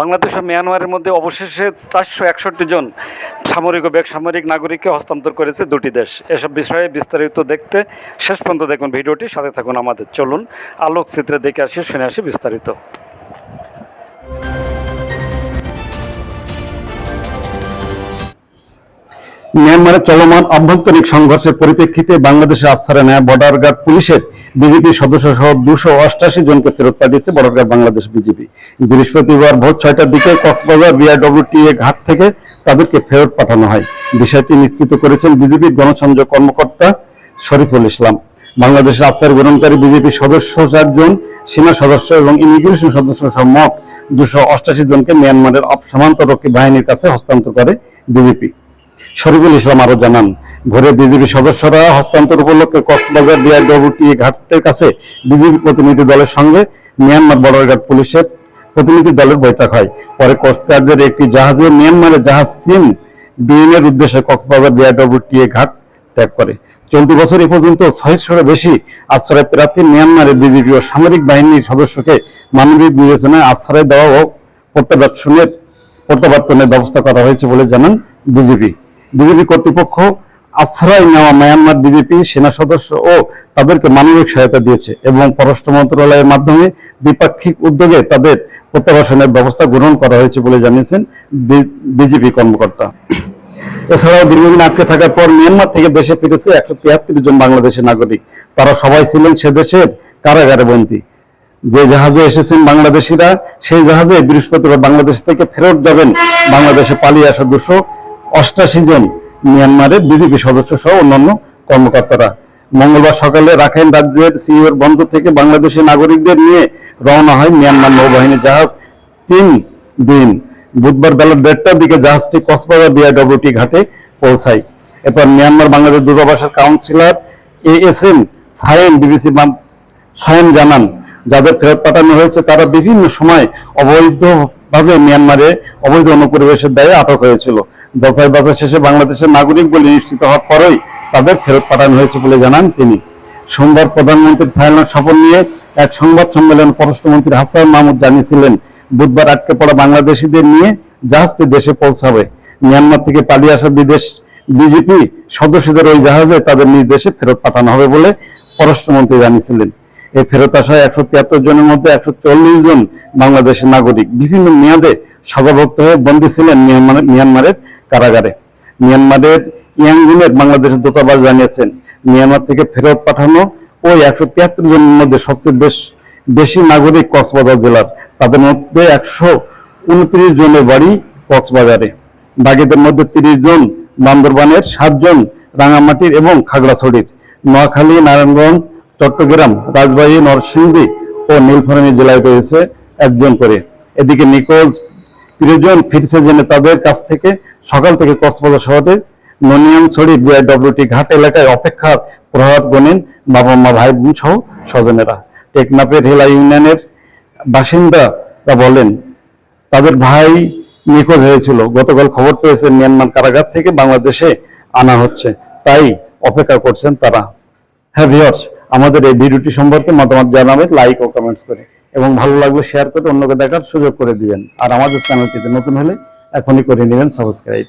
বাংলাদেশ ও মিয়ানমারের মধ্যে অবশেষে চারশো একষট্টি জন সামরিক ও বেসামরিক নাগরিককে হস্তান্তর করেছে দুটি দেশ। এসব বিষয়ে বিস্তারিত দেখতে শেষ পর্যন্ত দেখুন ভিডিওটি, সাথে থাকুন আমাদের। চলুন আলোকচিত্রে দেখে আসি, শুনে আসি বিস্তারিত। মিয়ানমারে চলমান অভ্যন্তরীণ সংঘর্ষের পরিপ্রেক্ষিতে বাংলাদেশে আশ্রয় নেয় বর্ডার গার্ড পুলিশের বিজেপি সদস্য সহ দুশো অষ্টাশি জনকে ফেরত পাঠিয়েছে বর্ডার গার্ড বাংলাদেশ বিজেপি বৃহস্পতিবার ভোর ছয়টার দিকে কক্সবাজার বিআরডব্লিউটিএ ঘাট থেকে তাদেরকে ফেরত পাঠানো হয়। বিষয়টি নিশ্চিত করেছেন বিজেপির গণসংযোগ কর্মকর্তা শরীফুল ইসলাম। বাংলাদেশের আশ্রয় গ্রহণকারী বিজেপি সদস্য চারজন সেনা সদস্য এবং ইমিগ্রেশন সদস্য সহ মোট দুশো অষ্টাশি জনকে মিয়ানমারের সীমান্তরক্ষী বাহিনীর কাছে হস্তান্তর করে বিজেপি শরীফুল ইসলাম আরও জানান ভোরে বিজেপি সদস্যরা হস্তান্তর উপলক্ষে কক্সবাজার বিআরডব্লিউটি ঘাটের কাছে বিজেপি প্রতিনিধি দলের সঙ্গে মিয়ানমার বর্ডার গার্ড পুলিশের প্রতিনিধি দলের বৈঠক হয়। পরে কোস্টগার্ডের একটি জাহাজে মিয়ানমারের জাহাজ সিম বিএনের উদ্দেশ্যে কক্সবাজার বিআরডব্লিউটি ঘাট ত্যাগ করে। চলতি বছর এ পর্যন্ত ছয়শোর বেশি আশ্রয় প্রার্থী মিয়ানমারের বিজেপি ও সামরিক বাহিনীর সদস্যকে মানবিক বিবেচনায় আশ্রয় দেওয়া ও প্রত্যাবর্তনের প্রত্যাবর্তনের ব্যবস্থা করা হয়েছে বলে জানান বিজেপি। বিজেপি কর্তৃপক্ষ আশ্রয় নেওয়া মায়ানমার বিজেপি সেনা সদস্য ও তাদেরকে মানবিক সহায়তা দিয়েছে এবং পররাষ্ট্র মন্ত্রণালয়ের মাধ্যমে দ্বিপাক্ষিক উদ্যোগে তাদের প্রত্যাবাসনের ব্যবস্থা গ্রহণ করা হয়েছে বলে জানিয়েছেন বিজেপি কর্মকর্তা। এছাড়াও দীর্ঘদিন আটকে থাকার পর মিয়ানমার থেকে দেশে ফিরেছে একশো তিয়াত্তর জন বাংলাদেশের নাগরিক। তারা সবাই ছিলেন সে দেশের কারাগারে বন্দী। যে জাহাজে এসেছেন বাংলাদেশিরা, সেই জাহাজে বৃহস্পতিবার বাংলাদেশ থেকে ফেরত যাবেন বাংলাদেশে পালিয়ে আসা দুশো অষ্টাশি জন মিয়ানমারের বিজেপি সদস্য সহ অন্যান্য কর্মকর্তারা। মঙ্গলবার সকালে রাখাইন রাজ্যের সিইওর বন্দর থেকে বাংলাদেশের নাগরিকদের নিয়ে রওনা হয় মিয়ানমার নৌবাহিনী জাহাজ তিন দিন বুধবার বেলা দেড়টার দিকে জাহাজটি কক্সবাজার বিআরডব্লিউটি ঘাটে পৌঁছায়। এরপর মিয়ানমার বাংলাদেশ দূতাবাসের counsellor A S M Sayem BBC Sayem জানান, যাদের ফেরত পাঠানো হয়েছে, তারা বিভিন্ন সময় অবৈধভাবে মিয়ানমারে অবৈধ অনুপরিবেশের দায়ে আটক হয়েছিল। যাচাই বাছাই শেষে বাংলাদেশের নাগরিক বলে নিশ্চিত হওয়ার পরেই তাদের ফেরত পাঠানো হয়েছে বলে জানান তিনি। সোমবার প্রধানমন্ত্রী থাইল্যান্ড সফর নিয়ে এক সংবাদ সম্মেলন পররাষ্ট্রমন্ত্রী হাসান মাহমুদ জানিয়েছিলেন, বুধবার আটকে পড়া বাংলাদেশিদের নিয়ে জাহাজটি দেশে পৌঁছাবে। মিয়ানমার থেকে পালিয়ে আসা বিদেশ বিজেপি সদস্যদের ওই জাহাজে তাদের নির্দেশে ফেরত পাঠানো হবে বলে পররাষ্ট্রমন্ত্রী জানিয়েছিলেন। এই ফেরত আসা একশো তিয়াত্তর জনের মধ্যে একশো চল্লিশ জন বাংলাদেশের নাগরিক। বিভিন্ন মেয়াদে সাজাভুক্ত হয়ে বন্দী ছিলেন মিয়ানমারের কারাগারে। মিয়ানমারের ইয়াঙ্গুনের বাংলাদেশের দূতাবাস জানিয়েছেন, মিয়ানমার থেকে ফেরত পাঠানো ওই একশো তিয়াত্তর জনের মধ্যে সবচেয়ে বেশ বেশি নাগরিক কক্সবাজার জেলার। তাদের মধ্যে একশো উনত্রিশ জনের বাড়ি কক্সবাজারে। বাগেদের মধ্যে তিরিশ জন বান্দরবানের সাতজন রাঙামাটির এবং খাগড়াছড়ির। নোয়াখালী, নারায়ণগঞ্জ চট্টগ্রাম, রাজবাড়ী, নরসিংদী ও নীলফামারী জেলায় রয়েছে একজন করে। এদিকে নিখোঁজ প্রিয়জন ফিরছে জেনে তাদের কাছ থেকে সকাল থেকে কক্সবাজার শহরের ননিয়ামছড়ি বিআইডব্লিউটি ঘাট এলাকায় অপেক্ষার প্রভাব গণেন বাবা মা ভাই বোন সহ স্বজনেরা। টেকনাফের হেলা ইউনিয়নের বাসিন্দারা বলেন, তাদের ভাই নিখোঁজ হয়েছিল। গতকাল খবর পেয়েছে মিয়ানমার কারাগার থেকে বাংলাদেশে আনা হচ্ছে। তাই অপেক্ষা করছেন তারা। হ্যাঁ ভিওর্স আমাদের এই ভিডিওটি সম্পর্কে মতামত জানাবেন লাইক ও কমেন্টস করে। এবং ভালো লাগলে শেয়ার করে অন্যকে দেখার সুযোগ করে দিবেন। আর আমাদের চ্যানেলটিতে নতুন হলে এখনই করে নেবেন সাবস্ক্রাইব